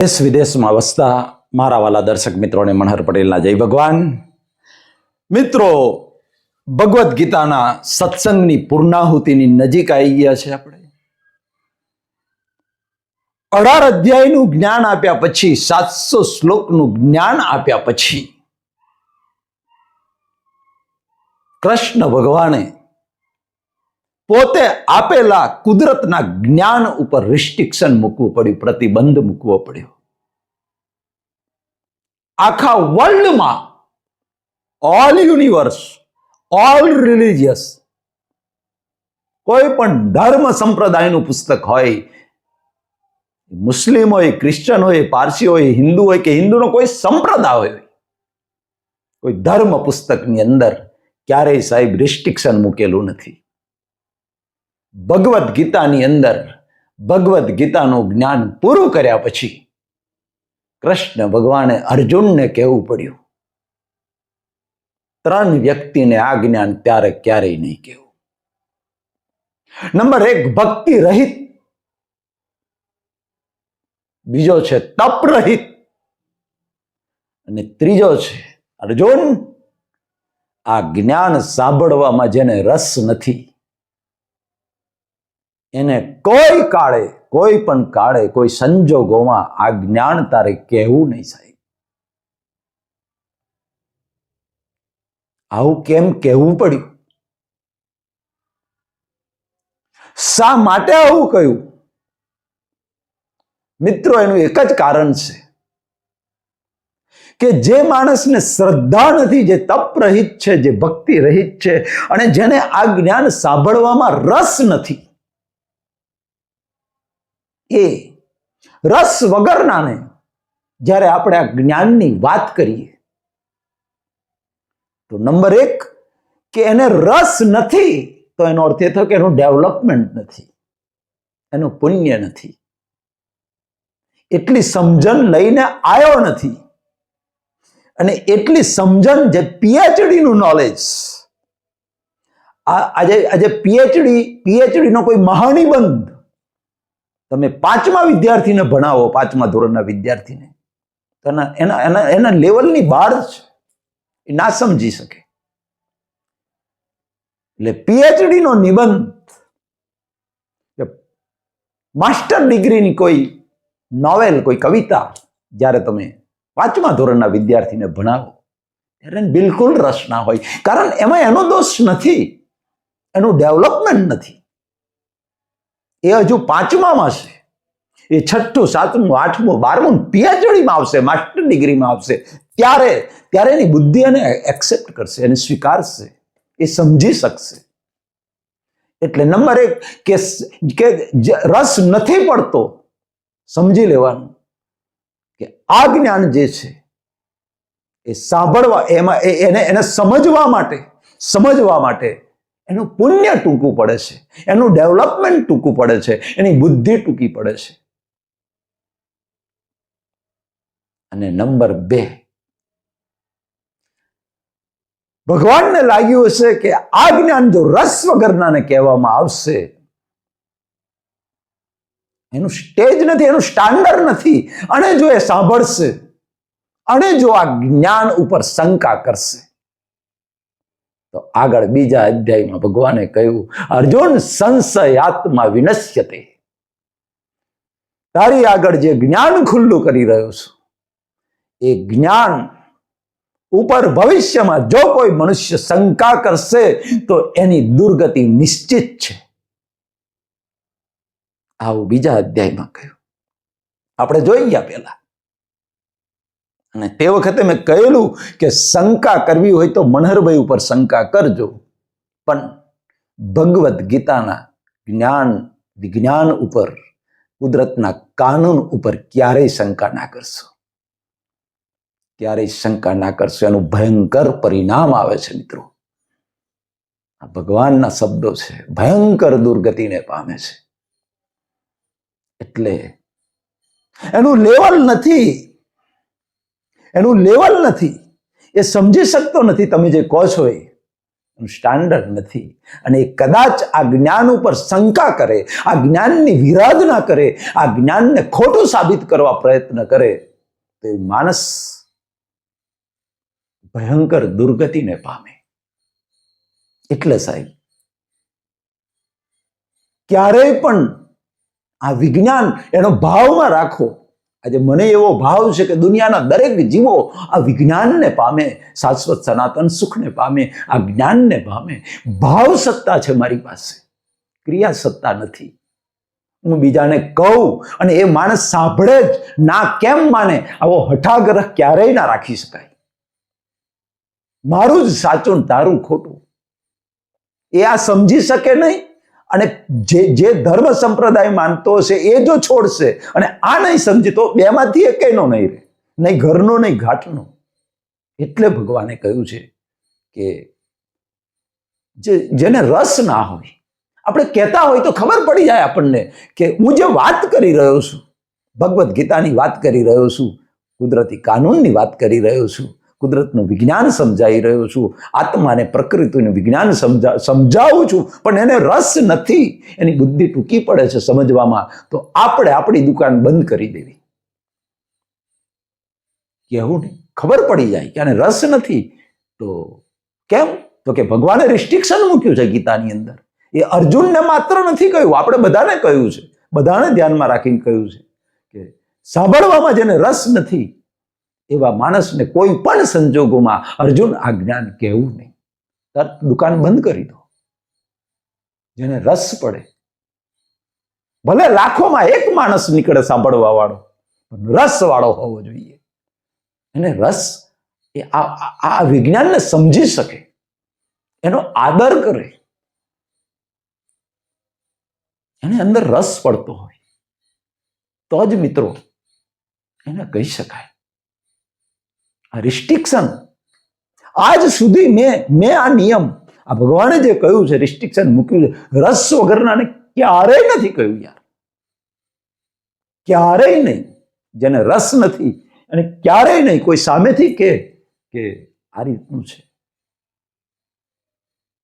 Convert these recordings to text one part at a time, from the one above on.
દેશ વિદેશમાં વસતા મારા વાલા દર્શક મિત્રોને મનહર પટેલના જય ભગવાન. મિત્રો, ભગવદ્ ગીતાના સત્સંગની પૂર્ણાહુતિની નજીક આવી ગયા છે આપણે. અઢાર અધ્યાયનું જ્ઞાન આપ્યા પછી, સાતસો શ્લોકનું જ્ઞાન આપ્યા પછી, કૃષ્ણ ભગવાને પોતે આપેલા કુદરતના જ્ઞાન ઉપર રિસ્ટ્રિક્શન મૂકવું પડ્યું, પ્રતિબંધ મૂકવો પડ્યો. આખા વર્લ્ડમાં ઓલ યુનિવર્સ ઓલ રિલિજિયસ કોઈ પણ ધર્મ સંપ્રદાયનું પુસ્તક હોય, મુસ્લિમ હોય, ક્રિશ્ચન હોય, પારસી હોય, હિન્દુ હોય કે હિન્દુનો કોઈ સંપ્રદાય હોય, કોઈ ધર્મ પુસ્તકની અંદર ક્યારેય સાહેબ રિસ્ટ્રિક્શન મૂકેલું નથી. ભગવદ્ ગીતાની અંદર ભગવદ્ ગીતાનું જ્ઞાન પૂરું કર્યા પછી કૃષ્ણ ભગવાને અર્જુનને કહેવું પડ્યું. ત્રણ વ્યક્તિને આ જ્ઞાન ત્યારે ક્યારેય નહીં કહેવું. નંબર એક, ભક્તિ રહિત. બીજો છે, તપ રહિત. અને ત્રીજો છે, અર્જુન. આ જ્ઞાન સાંભળવામાં જેને રસ નથી. એને કોઈ કાળે, કોઈ પણ કાળે, કોઈ સંજોગોમાં આ જ્ઞાન તારે કહેવું નહીં સાહેબ. આવું કેમ કહેવું પડ્યું? શા માટે આવું કહ્યું? મિત્રો, એનું એક જ કારણ છે કે જે માણસને શ્રદ્ધા નથી, જે તપ રહિત છે, જે ભક્તિ રહિત છે, અને જેને આ જ્ઞાન સાંભળવામાં રસ નથી એ રસ વગરનાને જ્યારે આપણે આ જ્ઞાનની વાત કરીએ, તો નંબર એક કે એને રસ નથી, તો એનો અર્થ એ થયો કે એનું ડેવલપમેન્ટ નથી, એનું પુણ્ય નથી. એટલી સમજણ લઈને આવ્યો નથી. અને એટલી સમજણ જે પીએચડી નું નોલેજ આજે આજે પીએચડી પીએચડી નો કોઈ મહાનિબંધ તમે પાંચમા વિદ્યાર્થીને ભણાવો, પાંચમા ધોરણના વિદ્યાર્થીને, તો એના એના એના લેવલની બહાર છે. એ ના સમજી શકે. એટલે પીએચડી નો નિબંધ માસ્ટર ડિગ્રીની કોઈ નોવેલ, કોઈ કવિતા જ્યારે તમે પાંચમા ધોરણના વિદ્યાર્થીને ભણાવો, ત્યારે બિલકુલ રસ ના હોય. કારણ એમાં એનો દોષ નથી. એનું ડેવલપમેન્ટ નથી. એ હજુ પાંચમામાં છે. એ છઠ્ઠું, સાતમું, આઠમું, બારમું પીએચડીમાં આવશે, માસ્ટર ડિગ્રીમાં આવશે. ત્યારે ત્યારે એની બુદ્ધિ એને એક્સેપ્ટ કરશે, એને સ્વીકારશે, એ સમજી શકશે. એટલે નંબર એક, કે કે રસ નથી પડતો, સમજી લેવાનું, કે આ જ્ઞાન જે છે, એ સાંભળવા, એમાં એને એને સમજવા માટે સમજવા માટે એનું પુણ્ય ટૂંકું પડે છે. એનું ડેવલપમેન્ટ ટૂંકું પડે છે. એની બુદ્ધિ ટૂંકી પડે છે. અને નંબર બે, ભગવાનને લાગ્યું હશે કે આ જ્ઞાન જો રસ વગરનાને કહેવામાં આવશે, એનું સ્ટેજ નથી, એનું સ્ટાન્ડર્ડ નથી. અને જો એ સાંભળશે, અને જો આ જ્ઞાન ઉપર શંકા કરશે તો આગળ બીજા અધ્યાયમાં ભગવાને કહ્યું, અર્જુન સંશયાત્મા વિનશ્યતે. તારી આગળ જે જ્ઞાન ખુલ્લું કરી રહ્યો છું, એ જ્ઞાન ઉપર ભવિષ્યમાં જો કોઈ મનુષ્ય શંકા કરશે, તો એની દુર્ગતિ નિશ્ચિત છે. આવું બીજા અધ્યાયમાં કહ્યું. આપણે જોઈ ગયા પેલા અને તે વખતે મેં કહેલું કે શંકા કરવી હોય તો મનહરભાઈ ઉપર શંકા કરજો. પણ ભગવદ્ ગીતાના જ્ઞાન, વિજ્ઞાન ઉપર, કુદરતના કાનૂન ઉપર ક્યારેય શંકા ના કરશો. ક્યારેય શંકા ના કરશો. એનું ભયંકર પરિણામ આવે છે મિત્રો. આ ભગવાનના શબ્દો છે. ભયંકર દુર્ગતિને પામે છે. એટલે એનું લેવલ નથી. એનું લેવલ નથી. એ સમજી શકતો નથી તમે જે કહો છો એ. સ્ટાન્ડર્ડ નથી. અને એ કદાચ આ જ્ઞાન ઉપર શંકા કરે, આ જ્ઞાનની વિરાધના કરે, આ જ્ઞાનને ખોટું સાબિત કરવા પ્રયત્ન કરે, તો એ માણસ ભયંકર દુર્ગતિને પામે. એટલે સાહેબ, ક્યારેય પણ આ વિજ્ઞાન એનો ભાવમાં રાખો. આજે મને એવો ભાવ છે કે દુનિયાના દરેક જીવો આ વિજ્ઞાનને પામે, શાશ્વત સનાતન સુખને પામે, આ જ્ઞાનને પામે. ભાવ સત્તા છે મારી પાસે. ક્રિયા સત્તા નથી. હું બીજાને કહું અને એ માણસ સાંભળે જ ના કેમ માને, આવો હઠાગ્રહ ક્યારેય ના રાખી શકાય. મારું જ સાચું તારું ખોટું. એ આ સમજી શકે નહીં? અને જે જે ધર્મ સંપ્રદાય માનતો હશે એ જો છોડશે અને આ નહીં સમજતો બેમાંથી એકેયનો નહીં રહે. નહીં ઘરનો, નહીં ઘાટનો. એટલે ભગવાને કહ્યું છે કે જે, જેને રસ ના હોય, આપણે કહેતા હોય તો ખબર પડી જાય આપણને કે હું જે વાત કરી રહ્યો છું, ભગવદ્ ગીતાની વાત કરી રહ્યો છું, કુદરતી કાનૂનની વાત કરી રહ્યો છું કુદરતનું વિજ્ઞાન સમજાવી રહ્યો છું, આત્માને પ્રકૃતિનું વિજ્ઞાન સમજા, સમજાવું છું, પણ એને રસ નથી, એની બુદ્ધિ ટૂંકી પડે છે સમજવામાં, તો આપણે આપણી દુકાન બંધ કરી દેવી. કહેવું નહીં, ખબર પડી જાય કે આને રસ નથી, તો કેમ? તો કે ભગવાને રિસ્ટ્રિક્શન મૂક્યું છે ગીતાની અંદર. એ અર્જુનને માત્ર નથી કહ્યું, આપણે બધાને કહ્યું છે. બધાને ધ્યાનમાં રાખીને કહ્યું છે કે સાંભળવામાં જેને રસ નથી એવા માણસને કોઈ પણ સંજોગોમાં અર્જુન આ જ્ઞાન કહેવું નહીં. તરત દુકાન બંધ કરી દો. જેને રસ પડે. ભલે લાખોમાં એક માણસ નીકળે સાંભળવા વાળો, પણ રસ વાળો હોવો જોઈએ. એને રસ એ આ વિજ્ઞાનને સમજી શકે. એનો આદર કરે. એને અંદર રસ પડતો હોય. તો જ મિત્રો, એને કહી શકાય. આ રિસ્ટ્રિક્શન આજ સુધી મેં મેં આ નિયમ, આ ભગવાને જે કહ્યું છે રિસ્ટ્રિક્શન મૂક્યું છે, રસ વગરનાને ક્યારેય નથી કહ્યું યાર. ક્યારેય નહીં. જેને રસ નથી અને ક્યારેય નહીં, કોઈ સામેથી કે કે આ રીતનું છે.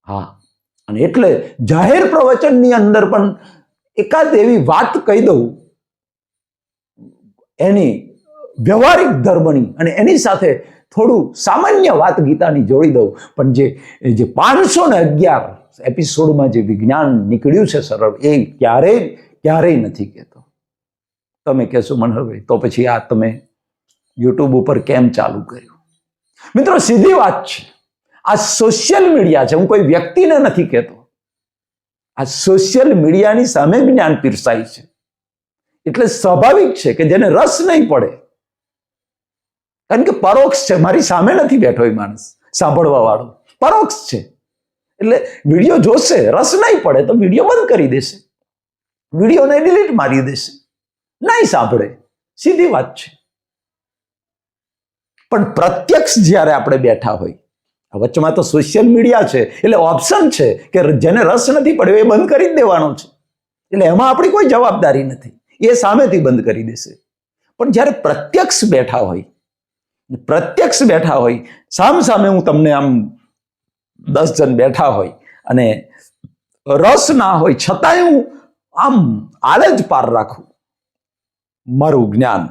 હા, અને એટલે જાહેર પ્રવચનની અંદર પણ એકાદ એવી વાત કહી દઉં. એની વ્યવહારિક ધર્મની અને એની સાથે થોડું સામાન્ય વાત ગીતાની જોડી દઉં. પણ જે જે પાંચસો ને અગિયાર એપિસોડમાં જે વિજ્ઞાન નીકળ્યું છે સરળ, એ ક્યારેય ક્યારેય નથી કહેતો. તમે કહેશો મનહરભાઈ, તો પછી આ તમે યુટ્યુબ ઉપર કેમ ચાલુ કર્યું? મિત્રો, સીધી વાત છે. આ સોશિયલ મીડિયા છે, હું કોઈ વ્યક્તિને નથી કહેતો. આ સોશિયલ મીડિયાની સામે જ્ઞાન પીરસાય છે. એટલે સ્વાભાવિક છે કે જેને રસ નહીં પડે કારણ કે પરોક્ષ છે. મારી સામે નથી બેઠો એ માણસ સાંભળવા વાળો પરોક્ષ છે. એટલે વીડિયો જોશે, રસ નહીં પડે તો વીડિયો બંધ કરી દેશે. વિડીયોને ડિલીટ મારી દેશે. નહીં સાંભળે. સીધી વાત છે. પણ પ્રત્યક્ષ જ્યારે આપણે બેઠા હોય વચ્ચેમાં તો સોશિયલ મીડિયા છે. એટલે ઓપ્શન છે કે જેને રસ નથી પડ્યો એ બંધ કરી જ દેવાનો છે. એટલે એમાં આપણી કોઈ જવાબદારી નથી. એ સામેથી બંધ કરી દેશે. પણ જ્યારે પ્રત્યક્ષ બેઠા હોય પ્રત્યક્ષ બેઠા હોય, સામ સામે હું તમને આમ દસ જણ બેઠા હોય અને રસ ના હોય, છતાંય હું આમ આડે જ પાર રાખું. મારું જ્ઞાન.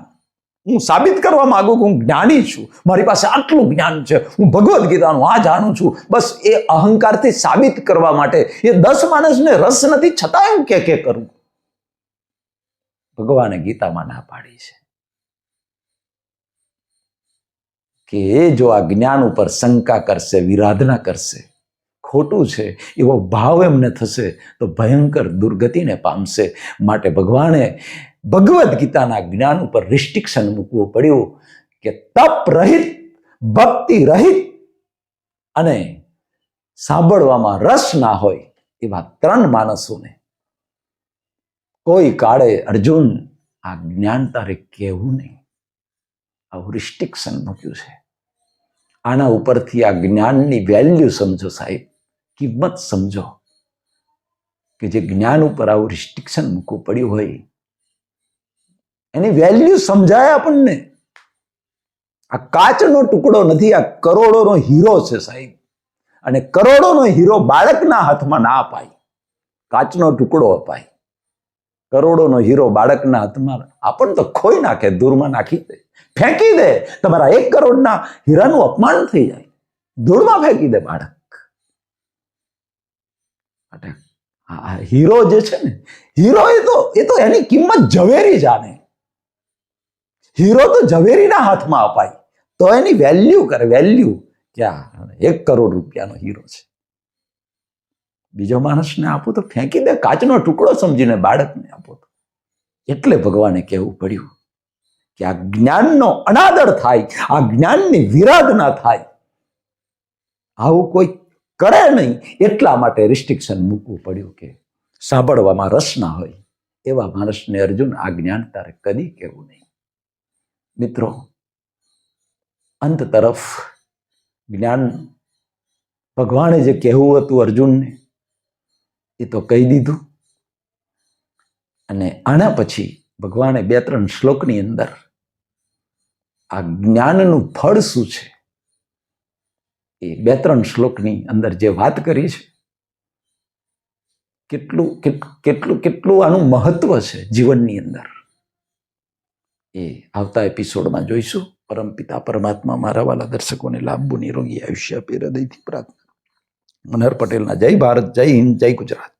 હું સાબિત કરવા માંગુ કે હું જ્ઞાની છું. મારી પાસે આટલું જ્ઞાન છે. હું ભગવદ્ ગીતાનું આ જાણું છું. બસ એ અહંકારથી સાબિત કરવા માટે એ દસ માણસને રસ નથી, છતાંય હું કે કે કરું. ભગવાને ગીતામાં ના પાડી છે. કે એ જો આ જ્ઞાન ઉપર શંકા કરશે, વિરાધના કરશે, ખોટું છે, એવો ભાવ એમને થશે તો ભયંકર દુર્ગતિને પામશે. માટે ભગવાને ભગવદ્ ગીતાના જ્ઞાન ઉપર રિસ્ટ્રિક્શન મૂકવું પડ્યું કે તપ રહિત, ભક્તિ રહિત અને સાંભળવામાં રસ ના હોય એવા ત્રણ માણસોને કોઈ કાળે અર્જુન આ જ્ઞાન તારે કહેવું નહીં. આવું રિસ્ટ્રિક્શન મૂક્યું છે. આના ઉપરથી આ જ્ઞાનની વેલ્યુ સમજો સાહેબ, કિંમત સમજો. કે જે જ્ઞાન ઉપર આવું રિસ્ટ્રિક્શન મૂકવું પડ્યું હોય, એની વેલ્યુ સમજાય આપણને. આ કાચનો ટુકડો નથી, આ કરોડોનો હીરો છે સાહેબ. અને કરોડોનો હીરો બાળકના હાથમાં ના અપાય. કાચનો ટુકડો અપાય. કરોડોનો હીરો બાળકના હાથમાં આપણ તો ખોઈ નાખે દૂરમાં નાખી દે. ફેંકી દે. તમારા એક કરોડના હીરાનું અપમાન થઈ જાય. ધૂળમાં ફેંકી દે બાળક. હીરો જે છે ને, હીરો એ તો એ તો એની કિંમત ઝવેરી જાણે. હીરો તો ઝવેરીના હાથમાં અપાય. તો એની વેલ્યુ કરે વેલ્યુ ક્યાં એક કરોડ રૂપિયાનો હીરો છે. બીજો માણસને આપો તો ફેંકી દે, કાચનો ટુકડો સમજીને બાળકને આપો તો. એટલે ભગવાને કહેવું પડ્યું કે આ જ્ઞાનનો અનાદર થાય, આ જ્ઞાનની વિરાધના થાય. આવું કોઈ કરે નહીં, એટલા માટે રિસ્ટ્રિક્શન મૂકવું પડ્યું કે સાંભળવામાં રસ ના હોય, એવા માણસને અર્જુન આ જ્ઞાન તારે કદી કહેવું નહીં. મિત્રો, અંત તરફ જ્ઞાન ભગવાને જે કહેવું હતું અર્જુનને એ તો કહી દીધું. અને આના પછી ભગવાને બે ત્રણ શ્લોકની અંદર આ જ્ઞાનનું ફળ શું છે? એ બે ત્રણ શ્લોકની અંદર જે વાત કરી છે, કેટલું કેટલું કેટલું આનું મહત્વ છે જીવનની અંદર? એ આવતા એપિસોડમાં જોઈશું. પરમપિતા પરમાત્મા મારા વાલા દર્શકોને લાંબુ નિરોગી આયુષ્ય આપી હૃદયથી પ્રાર્થના મનહર પટેલના જય ભારત જય હિન્દ જય ગુજરાત.